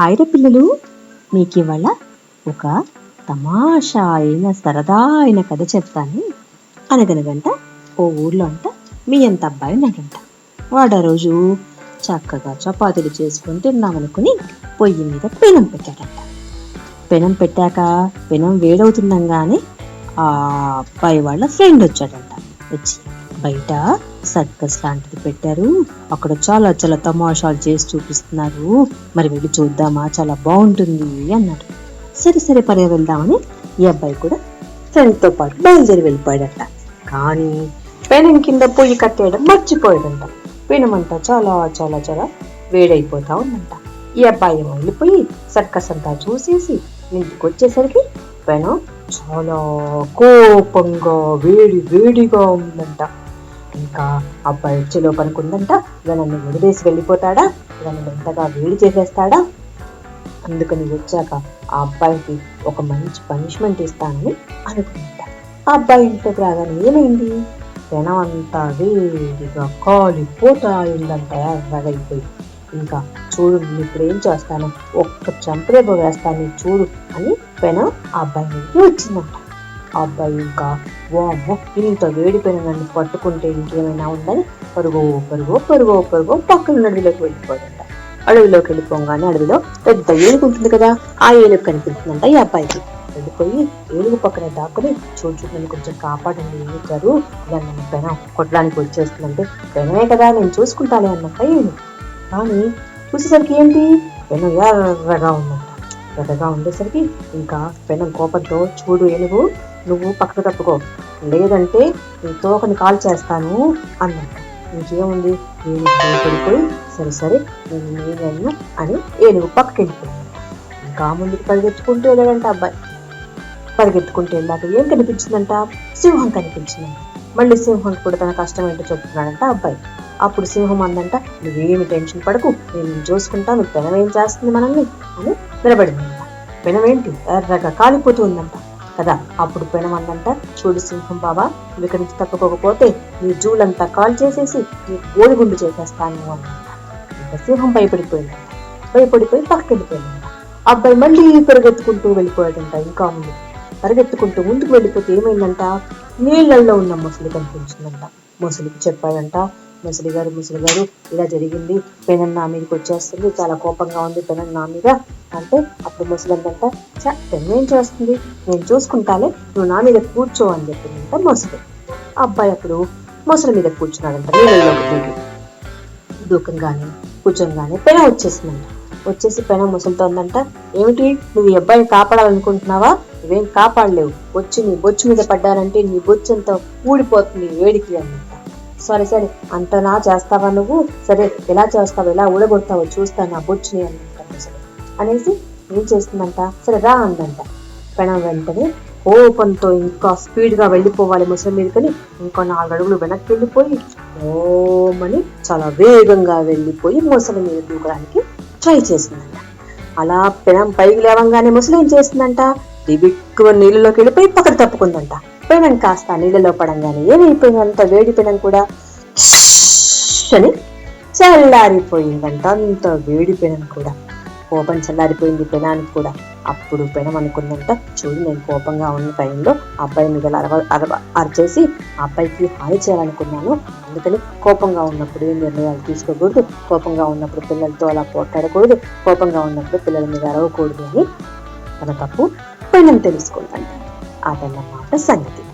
Hi రే పిల్లలు మీకు ఇవాళ ఒక తమాషా అయిన సరదా అయిన కథ చెప్తాను. అనగనగంట ఓ ఊర్లో అంట మీ అంత అబ్బాయి ఉన్నాడంట వాడు ఆ రోజు చక్కగా చపాతీలు చేసుకుని తిన్నామనుకుని పొయ్యి మీద పెనం పెట్టాడంట. పెనం పెట్టాక పెనం వేడవుతుండగానే ఆ అబ్బాయి వాళ్ళ ఫ్రెండ్ వచ్చాడంట. వచ్చి బయట సర్కస్ లాంటిది పెట్టారు. అక్కడ చాలా చాలా తమాషాలు చేసి చూపిస్తున్నారు. మరి వెళ్ళి చూద్దామా? చాలా బాగుంటుంది అన్నాడు సరే సరే పరే వెళ్దామని ఈ అబ్బాయి కూడా ఫ్రెండ్తో పాటు బయలుదేరి వెళ్ళిపోయాడట. కానీ పెనం కింద పొయ్యి కట్టేయడం మర్చిపోయాడంట. పెనమంట చాలా చాలా చాలా వేడైపోతా ఉందంట. ఈ అబ్బాయి వెళ్ళిపోయి సర్కస్ అంతా చూసేసి ఇంటికి వచ్చేసరికి పెనం చాలా కోపంగా వేడి వేడిగా ఉందంట. ఇంకా అబ్బాయి వచ్చేలో పనుకుందంట ఇక నన్ను వదిలేసి వెళ్ళిపోతాడా? ఇక నన్ను ఎంతగా వేడి చేసేస్తాడా? అందుకని వచ్చాక ఆ అబ్బాయికి ఒక మంచి పనిష్మెంట్ ఇస్తానని అనుకుంటా. ఆ అబ్బాయి ఇంట్లోకి రాగానే ఏమైంది? పెనం అంతా వేడిగా కాలిపోతా ఉందంట ఎర్రగైపోయి. ఇంకా చూడు నేను ఇప్పుడు ఏం చేస్తాను? ఒక్క చంపరేప వేస్తాను చూడు అని పెనం ఆ అబ్బాయి నుంచి వచ్చిందంట. అబ్బాయి ఇంకా వామ్మో ఇంత వేడిపోయిన నన్ను పట్టుకుంటే ఇంకేమైనా ఉందని పరుగో పరుగో పరుగో పరుగో పక్కన అడవిలోకి వెళ్ళిపోయాడంట. అడవిలోకి వెళ్ళిపోగానే అడవిలో పెద్ద ఏనుగు ఉంటుంది కదా ఆ ఏనుగు కనిపిస్తుందంట ఈ అబ్బాయికి. వెళ్ళిపోయి ఏనుగు పక్కన దాక్కుని చూడు నన్ను కొంచెం కాపాడండి ఏనుగారు ఇలా నన్ను పెనం కొట్టడానికి వచ్చేస్తుందంటే పెనమే కదా నేను చూసుకుంటానే అన్నట్ట ఏనుగు. కానీ చూసేసరికి ఏంటి? పెనం ఎర్రగా ఉందంట. ఎర్రగా ఉండేసరికి ఇంకా పెనం కోపంతో చూడు ఏనుగు నువ్వు పక్కకు తప్పుకో. లేదంటే నీ తోకని కాల్ చేస్తాను అన్నట్టు ఇంకేముంది? నేను పడిపోయి సరే సరే నేను నేనను అని ఏనుగు పక్కకి వెళ్ళిపోయాను ఇంకా ముందుకు పరిగెత్తుకుంటూ వెళ్ళాడంట అబ్బాయి. పరిగెత్తుకుంటూ వెళ్ళాక ఏం కనిపించిందంట? సింహం కనిపించిందంట. మళ్ళీ సింహం కూడా తన కష్టం ఏంటో చెప్తున్నాడంట అబ్బాయి. అప్పుడు సింహం అందంట నువ్వేమి టెన్షన్ పడకు నేను చూసుకుంటాను పెనమేం చేస్తుంది మనల్ని? అని నిలబడిందంట పెనమేంటి ఎర్రగా కాలిపోతూ ఉందంట. కదా? అప్పుడు పెనమందంట చూడు సింహం బాబా నువ్వు ఇక్కడి నుంచి తప్పుకోకపోతే నీ జూలంతా కాల్ చేసేసి నీ గోడిగుండు చేసేస్తాను అన్నంట ఇంకా సింహం భయపడిపోయిందంట. భయపడిపోయి పక్కకెళ్ళిపోయిందంట. అబ్బాయి మళ్ళీ పరిగెత్తుకుంటూ వెళ్ళిపోయాడంట ఇంకా ముందు. పరిగెత్తుకుంటూ ముందుకు వెళ్ళిపోతే ఏమైందంట? నీళ్ళల్లో ఉన్న ముసలి కనిపించిందంట. ముసలికి చెప్పాడంట ముసలి గారు ముసలి గారు ఇలా జరిగింది. పెనం నా మీదకి వచ్చేస్తుంది. చాలా కోపంగా ఉంది పెనం నా మీద. అంటే అప్పుడు ముసలి అందంట "ఛ, చేస్తుంది? నేను చూసుకుంటాలే నువ్వు నా మీద కూర్చో అని చెప్పిందంట ముసలి. అబ్బాయి అప్పుడు ముసలి మీద కూర్చున్నాడంట. నీళ్ళలోకి దూకి దూకంగానే కూర్చోగానే పెనం వచ్చేసిందంట. వచ్చేసి పెనం ముసలితో ఉందంట ఏమిటి? నువ్వు ఈ అబ్బాయిని కాపాడాలనుకుంటున్నావా? నువ్వేం కాపాడలేవు. వచ్చి నీ బొచ్చు మీద పడ్డారంటే నీ బొచ్చు అంతా ఊడిపోతుంది వేడికి అన్నట్ట సరే సరే అంతనా చేస్తావా నువ్వు? సరే ఎలా చేస్తావు ఎలా ఊడగొడతావో చూస్తాను నా బొచ్చుని అని అనేసి ఏం చేస్తుందంట? సరే రా అందంట. పెనం వెంటనే కోపంతో ఇంకా స్పీడ్గా వెళ్ళిపోవాలి ముసలి మీదకని ఇంకా నాలుగు అడుగులు వెనక్కి వెళ్ళిపోయి ఓమని చాలా వేగంగా వెళ్ళిపోయి ముసలి మీద దూకడానికి ట్రై చేసిందంట అలా పెనం పైకి లేవంగానే ముసలి ఏం చేసిందంట దిబిక్కువ నీళ్ళలోకి వెళ్ళిపోయి పక్కన తప్పుకుందంట. పెనం కాస్త నీళ్ళలో పడంగానే ఏమైపోయిందంట వేడి పెనం కూడా అని చల్లారిపోయిందంట. అంత వేడి పెనం కూడా. కోపం చల్లారిపోయింది పెనానికి కూడా. అప్పుడు పెనం అనుకుందంట చూడు నేను కోపంగా ఉన్న టైంలో అబ్బాయి మీద అరవ అరవ అరిచేసి అబ్బాయికి హాని చేయాలనుకున్నాను. అందుకని కోపంగా ఉన్నప్పుడు ఏం నిర్ణయాలు తీసుకోకూడదు. కోపంగా ఉన్నప్పుడు పిల్లలతో అలా పోట్లాడకూడదు. కోపంగా ఉన్నప్పుడు పిల్లల మీద అరవకూడదు అని తన తప్పు పెనం తెలుసుకుందంట. ಅದೆಲ್ಲ ಮಾಟ ಸಂಗತಿ